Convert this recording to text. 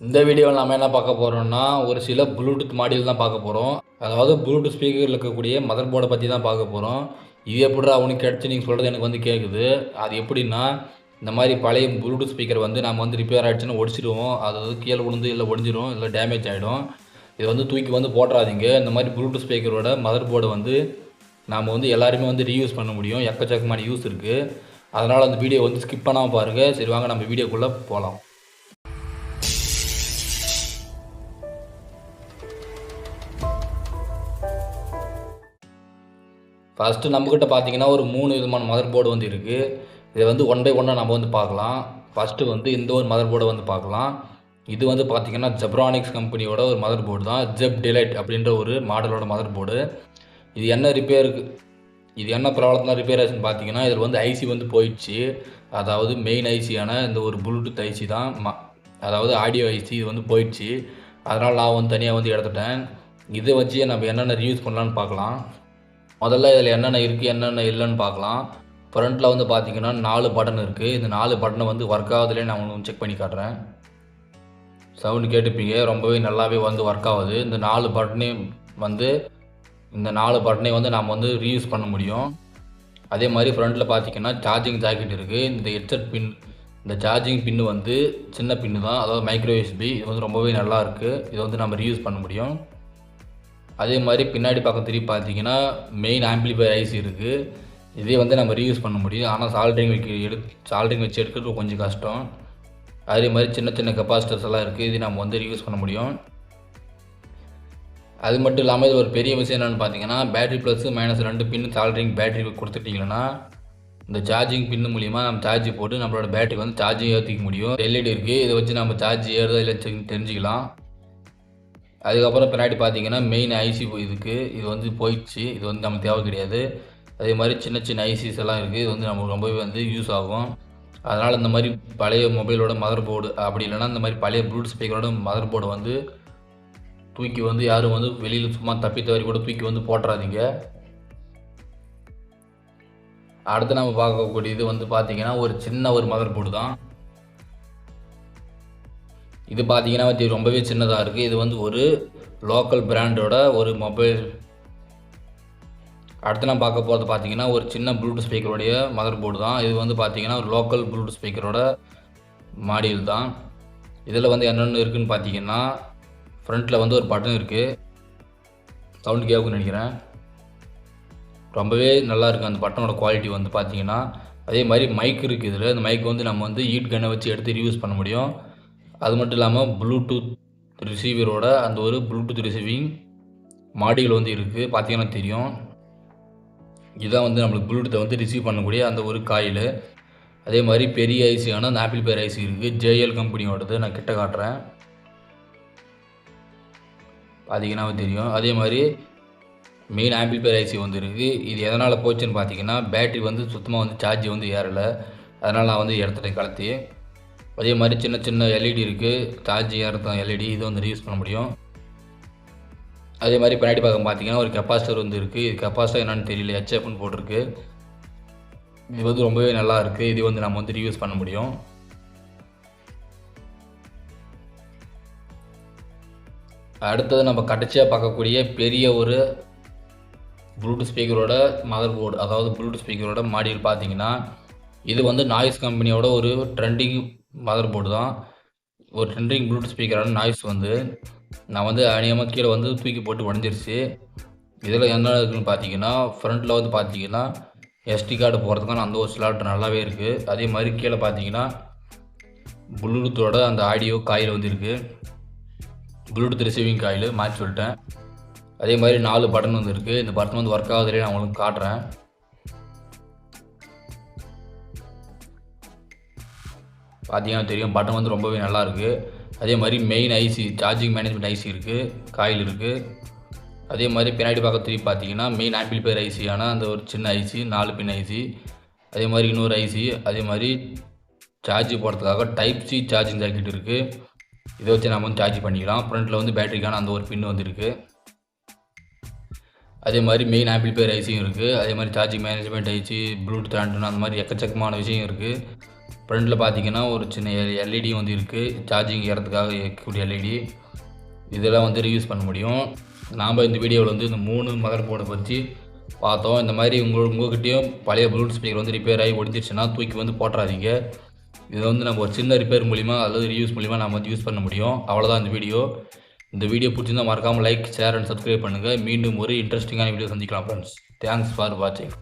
இந்த வீடியோவில் நம்ம என்ன பார்க்க போகிறோம்னா ஒரு சில ப்ளூடூத் மாடியில் தான் பார்க்க போகிறோம் அதாவது ப்ளூடூத் ஸ்பீக்கரில் இருக்கக்கூடிய மதர் போர்டை பற்றி தான் பார்க்க போகிறோம் இது எப்படிடா அவனுக்கு கிடச்சி நீங்கள் சொல்கிறது எனக்கு வந்து கேட்குது அது எப்படின்னா இந்த மாதிரி பழைய ப்ளூடூத் ஸ்பீக்கர் வந்து நம்ம வந்து ரிப்பேர் ஆகிடுச்சுன்னு ஒடிச்சிடுவோம். அதாவது கீழே விழுந்து இல்லை ஒடிஞ்சிடும் இல்லை டேமேஜ் ஆகிடும் இது வந்து தூக்கி வந்து போட்டுறாதீங்க. இந்த மாதிரி ப்ளூடூத் ஸ்பீக்கரோட மதர் போர்டை வந்து நாம் வந்து எல்லாருமே வந்து ரீயூஸ் பண்ண முடியும். எக்கச்சக்கமான யூஸ் இருக்குது அதனால் அந்த வீடியோ வந்து ஸ்கிப் பண்ணாமல் பாருங்கள் சரி வாங்க நம்ம வீடியோக்குள்ளே போகலாம் ஃபஸ்ட்டு நம்மக்கிட்ட பார்த்தீங்கன்னா ஒரு மூணு விதமான மதர் போர்டு வந்து இருக்குது இதை வந்து ஒன் பை ஒன்னாக நம்ம வந்து பார்க்கலாம். ஃபஸ்ட்டு வந்து இந்த ஒரு மதர் போர்டை வந்து பார்க்கலாம். இது வந்து பார்த்திங்கன்னா ஜெப்ரானிக்ஸ் கம்பெனியோட ஒரு மதர் போர்டு தான். ஜெப் டிலைட் அப்படின்ற ஒரு மாடலோட மதர் போர்டு இது என்ன ரிப்பேருக்கு இது என்ன ப்ராப்ளத்தில் ரிப்பேர் ஆச்சுன்னு பார்த்தீங்கன்னா இதில் வந்து ஐசி வந்து போயிடுச்சு. அதாவது மெயின் ஐசியான இந்த ஒரு ப்ளூடூத் ஐசி தான். ம அதாவது ஆடியோ ஐசி இது வந்து போயிடுச்சு. அதனால் நான் வந்து தனியாக வந்து எடுத்துட்டேன். இதை வச்சு நம்ம என்னென்ன ரியூஸ் பண்ணலான்னு பார்க்கலாம். முதல்ல இதில் என்னென்ன இருக்குது என்னென்ன இல்லைன்னு பார்க்கலாம். ஃப்ரண்ட்டில் வந்து பார்த்தீங்கன்னா நாலு பட்டன் இருக்குது. இந்த நாலு பட்டனை வந்து ஒர்க் ஆகுதுலேயே நான் உங்களுக்கு செக் பண்ணி காட்டுறேன். சவுண்டு கேட்டுப்பீங்க. ரொம்பவே நல்லாவே வந்து ஒர்க் ஆகுது. இந்த நாலு பட்டனையும் வந்து இந்த நாலு பட்டனையும் வந்து நாம் வந்து ரீயூஸ் பண்ண முடியும். அதே மாதிரி ஃப்ரண்ட்டில் பார்த்தீங்கன்னா சார்ஜிங் ஜாக்கெட் இருக்குது. இந்த ஹெட்செட் பின் இந்த சார்ஜிங் பின்னு வந்து சின்ன பின்னு தான். அதாவது மைக்ரோ யூஎஸ்பி இது வந்து ரொம்பவே நல்லா இருக்குது இதை வந்து நம்ம ரீயூஸ் பண்ண முடியும். அதே மாதிரி பின்னாடி பக்கம் திருப்பி பார்த்தீங்கன்னா மெயின் ஆம்பிளிஃபையர் ஐசி இருக்குது இதே வந்து நம்ம ரீயூஸ் பண்ண முடியும். ஆனால் சால்ட்ரிங் வைக்க எடு சால்ட்ரிங் வச்சு எடுக்கிறது கொஞ்சம் கஷ்டம். அதே மாதிரி சின்ன சின்ன கெப்பாசிட்டர்ஸ் எல்லாம் இருக்குது இது நம்ம வந்து ரீயூஸ் பண்ண முடியும். அது மட்டும் இல்லாமல் இது ஒரு பெரிய விஷயம் என்னென்னு பார்த்தீங்கன்னா பேட்டரி ப்ளஸ் மைனஸ் ரெண்டு பின் சால்ட்ரிங் பேட்டரி கொடுத்துட்டிங்கன்னா இந்த சார்ஜிங் பின்னு மூலிமா நம்ம சார்ஜ் போட்டு நம்மளோட பேட்டரி வந்து சார்ஜிங் ஏற்றிக்க முடியும். எல்இடி இருக்குது இதை வச்சு நம்ம சார்ஜ் ஏறுதா இல்லை தெரிஞ்சுக்கலாம். அதுக்கப்புறம் பின்னாடி பார்த்தீங்கன்னா மெயின் ஐசி இதுக்கு. இது வந்து போயிடுச்சு. இது வந்து நமக்கு தேவை கிடையாது. அதே மாதிரி சின்ன சின்ன ஐசிஸ் எல்லாம் இருக்குது இது வந்து நமக்கு ரொம்பவே வந்து யூஸ் ஆகும். அதனால் இந்த மாதிரி பழைய மொபைலோட மதர் போர்டு அப்படி இல்லைன்னா இந்த மாதிரி பழைய ப்ளூடூத் ஸ்பீக்கரோட மதர் போர்டு வந்து தூக்கி வந்து யாரும் வந்து வெளியில் சும்மா தப்பி தவறி கூட தூக்கி வந்து போட்டுறாதீங்க. அடுத்து நம்ம பார்க்கக்கூடியது வந்து பார்த்தீங்கன்னா ஒரு சின்ன ஒரு மதர் போர்டு தான். இது பார்த்தீங்கன்னா ரொம்பவே சின்னதாக இருக்குது இது வந்து ஒரு லோக்கல் பிராண்டோட ஒரு மொபைல் அடுத்து நான் பார்க்க போகிறது பார்த்தீங்கன்னா ஒரு சின்ன ப்ளூடூத் ஸ்பீக்கருடைய மதர் போர்டு தான். இது வந்து பார்த்தீங்கன்னா ஒரு லோக்கல் ப்ளூடூத் ஸ்பீக்கரோட மாடியில் தான். இதில் வந்து என்னென்ன இருக்குதுன்னு பார்த்தீங்கன்னா ஃப்ரண்ட்டில் வந்து ஒரு பட்டன் இருக்குது சவுண்ட் கேவுக்குன்னு நினைக்கிறேன். ரொம்பவே நல்லா இருக்குது அந்த பட்டனோட குவாலிட்டி வந்து பார்த்தீங்கன்னா அதே மாதிரி மைக் இருக்குது இதில். இந்த மைக் வந்து நம்ம வந்து ஈட் கன்னை வச்சு எடுத்து ரியூஸ் பண்ண முடியும். அது மட்டும் இல்லாமல் ப்ளூடூத் ரிசீவரோட அந்த ஒரு ப்ளூடூத் ரிசீவிங் மாடியில் வந்து இருக்குது பார்த்தீங்கன்னா தெரியும். இதுதான் வந்து நம்மளுக்கு ப்ளூடூத்தை வந்து ரிசீவ் பண்ணக்கூடிய அந்த ஒரு காயில். அதே மாதிரி பெரிய ஐசியான அந்த ஆப்பிள் பேர் ஐசி இருக்குது ஜேஎல் கம்பெனியோடது நான் கிட்ட காட்டுறேன். பார்த்தீங்கன்னா தெரியும். அதே மாதிரி மெயின் ஆம்பிள் பேர் ஐசி வந்து இருக்குது இது எதனால் போச்சுன்னு பார்த்தீங்கன்னா பேட்ரி வந்து சுத்தமாக வந்து சார்ஜ் வந்து ஏறலை. அதனால் நான் வந்து இடத்துல கலத்தி அதே மாதிரி சின்ன சின்ன எல்இடி இருக்குது சார்ஜிங்காக ஏறதான் எல்இடி இது வந்து யூஸ் பண்ண முடியும். அதே மாதிரி பின்னாடி பக்கம் பார்த்தீங்கன்னா ஒரு கெப்பாசிட்டர் வந்து இருக்குது இது கெப்பாசிட்டர் என்னென்னு தெரியல. ஹெச்எஃப்னு போட்டிருக்கு. இது வந்து ரொம்பவே நல்லா இருக்குது இது வந்து நம்ம வந்து ரியூஸ் பண்ண முடியும். அடுத்தது நம்ம கடைசியாக பார்க்கக்கூடிய பெரிய ஒரு ப்ளூடூத் ஸ்பீக்கரோட மதர் போர்டு அதாவது ப்ளூடூத் ஸ்பீக்கரோட மாடியில் பார்த்தீங்கன்னா இது வந்து நாய்ஸ் கம்பெனியோட ஒரு ட்ரெண்டிங் மதர் போர்டு தான். ஒரு ட்ரெண்டிங் ப்ளூடூத் ஸ்பீக்கரான நாய்ஸ் வந்து நான் வந்து அநியமாக கீழே வந்து தூக்கி போட்டு உடஞ்சிருச்சு. இதில் என்ன இருக்குதுன்னு பார்த்தீங்கன்னா ஃப்ரண்ட்டில் வந்து பார்த்தீங்கன்னா எஸ்டி கார்டு போகிறதுக்கான அந்த ஒரு ஸ்லாட் நல்லாவே இருக்குது அதே மாதிரி கீழே பார்த்தீங்கன்னா ப்ளூடூத்தோட அந்த ஆடியோ காயில் வந்துருக்கு ப்ளூடூத் ரிசீவிங் காயில் மாற்றி சொல்லிட்டேன். அதே மாதிரி நாலு பட்டன் வந்துருக்கு இந்த பட்டன் வந்து ஒர்க் ஆகுதுலேயே நான் உங்களுக்கு காட்டுறேன். பார்த்தீங்கன்னா தெரியும் பட்டன் வந்து ரொம்பவே நல்லா இருக்குது அதே மாதிரி main IC charging management IC இருக்குது காயில் இருக்குது அதே மாதிரி பின்னாடி பக்கம் பார்த்தீங்கன்னா மெயின் ஆம்பிளிஃபையர் ஐசியான அந்த ஒரு சின்ன ஐசி நாலு பின் ஐசி அதே மாதிரி இன்னொரு ஐசி அதே மாதிரி சார்ஜ் போடுறதுக்காக டைப் சி சார்ஜிங் ஜாக்கெட் இருக்குது இதை வச்சு நம்ம வந்து சார்ஜ் பண்ணிக்கலாம். ஃப்ரண்ட்டில் வந்து பேட்டரிக்கான அந்த ஒரு பின் வந்துருக்கு. அதே மாதிரி மெயின் ஆம்பிளிஃபையர் ஐசியும் இருக்குது அதே மாதிரி charging management IC Bluetooth antenna அந்த மாதிரி எக்கச்சக்கமான விஷயம் இருக்குது ஃப்ரண்ட்டில் பார்த்தீங்கன்னா ஒரு சின்ன எல்இடி வந்து இருக்குது சார்ஜிங் ஏறதுக்காக இருக்கக்கூடிய எல்இடி இதெல்லாம் வந்து ரியூஸ் பண்ண முடியும். நாம் இந்த வீடியோவில் வந்து இந்த மூணு மதர் போர்டை பற்றி பார்த்தோம். இந்த மாதிரி உங்கள் உங்கள்கிட்டையும் பழைய ப்ளூடூத் ஸ்பீக்கர் வந்து ரிப்பேர் ஆகி ஒடிஞ்சிருச்சுன்னா தூக்கி வந்து போட்டுறாதீங்க. இதை வந்து நம்ம ஒரு சின்ன ரிப்பேர் மூலிமா அல்லது ரீயூஸ் மூலிமா நம்ம வந்து யூஸ் பண்ண முடியும். அவ்வளோதான் இந்த வீடியோ இந்த வீடியோ பிடிச்சிருந்தா மறக்காமல் லைக் ஷேர் அண்ட் சப்ஸ்கிரைப் பண்ணுங்கள் மீண்டும் ஒரு இன்ட்ரெஸ்டிங்கான வீடியோ சந்திக்கலாம் ஃப்ரெண்ட்ஸ் தேங்க்ஸ் ஃபார் வாட்சிங்